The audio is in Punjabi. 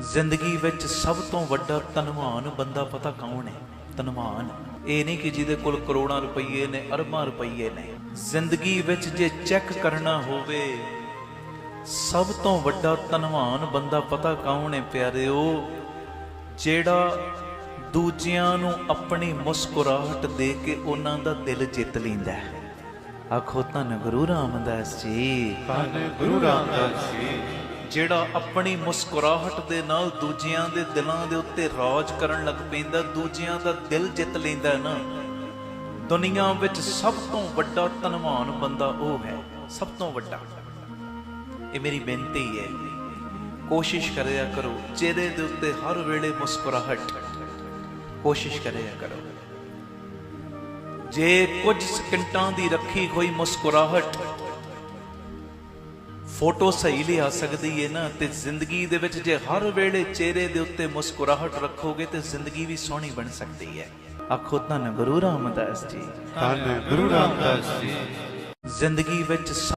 ਜ਼ਿੰਦਗੀ ਵਿੱਚ ਸਭ ਤੋਂ ਵੱਡਾ ਧਨਵਾਨ ਬੰਦਾ ਪਤਾ ਕੌਣ ਹੈ? ਧਨਵਾਨ। ਇਹ ਨਹੀਂ ਕਿ ਜਿਹਦੇ ਕੋਲ ਕਰੋੜਾਂ ਰੁਪਏ ਨੇ, ਅਰਬਾਂ ਰੁਪਏ ਨੇ। ਜ਼ਿੰਦਗੀ ਵਿੱਚ ਜੇ ਚੈੱਕ ਕਰਨਾ ਹੋਵੇ, ਸਭ ਤੋਂ ਵੱਡਾ ਧਨਵਾਨ ਬੰਦਾ ਪਤਾ ਕੌਣ ਹੈ ਪਿਆਰਿਓ? ਜਿਹੜਾ ਦੂਜਿਆਂ ਨੂੰ ਆਪਣੀ ਮੁਸਕਰਾਹਟ ਦੇ ਕੇ ਉਹਨਾਂ ਦਾ ਦਿਲ ਜਿੱਤ ਲੈਂਦਾ ਹੈ। ਆਖੋ, ਧੰਨ ਗੁਰੂ ਰਾਮਦਾਸ ਜੀ। ਧੰਨ ਗੁਰੂ ਰਾਮਦਾਸ ਜੀ। ਜਿਹੜਾ ਆਪਣੀ ਮੁਸਕਰਾਹਟ ਦੇ ਨਾਲ ਦੂਜਿਆਂ ਦੇ ਦਿਲਾਂ ਦੇ ਉੱਤੇ ਰਾਜ ਕਰਨ ਲੱਗ ਪੈਂਦਾ, ਦੂਜਿਆਂ ਦਾ ਦਿਲ ਜਿੱਤ ਲੈਂਦਾ ਨਾ। ਦੁਨੀਆ ਵਿੱਚ ਸਭ ਤੋਂ ਵੱਡਾ ਧਨਵਾਨ ਬੰਦਾ ਉਹ ਹੈ, ਸਭ ਤੋਂ ਵੱਡਾ। ਇਹ ਮੇਰੀ ਬੇਨਤੀ ਹੈ। ਕੋਸ਼ਿਸ਼ ਕਰਿਆ ਕਰੋ, ਚਿਹਰੇ ਦੇ ਉੱਤੇ ਹਰ ਵੇਲੇ ਮੁਸਕਰਾਹਟ। ਕੋਸ਼ਿਸ਼ ਕਰਿਆ ਕਰੋ। ਜੇ ਕੁਝ ਸਕਿੰਟਾਂ ਦੀ ਰੱਖੀ ਹੋਈ ਮੁਸਕਰਾਹਟ ਫੋਟੋ ਸਹੀ ਲਿਆ ਸਕਦੀ ਹੈ ਨਾ ਤੇ ਜ਼ਿੰਦਗੀ ਦੇ ਵਿੱਚ ਜੇ ਹਰ ਵੇਲੇ ਚਿਹਰੇ ਦੇ ਉੱਤੇ ਮੁਸਕਰਾਹਟ ਰੱਖੋਗੇ ਤੇ ਜ਼ਿੰਦਗੀ ਵੀ ਸੋਹਣੀ ਬਣ ਸਕਦੀ ਹੈ ਆਖੋ ਧੰਨ ਗੁਰੂ ਰਾਮਦਾਸ ਜੀ। ਧੰਨ ਗੁਰੂ ਰਾਮਦਾਸ ਜੀ। ਜ਼ਿੰਦਗੀ ਵਿੱਚ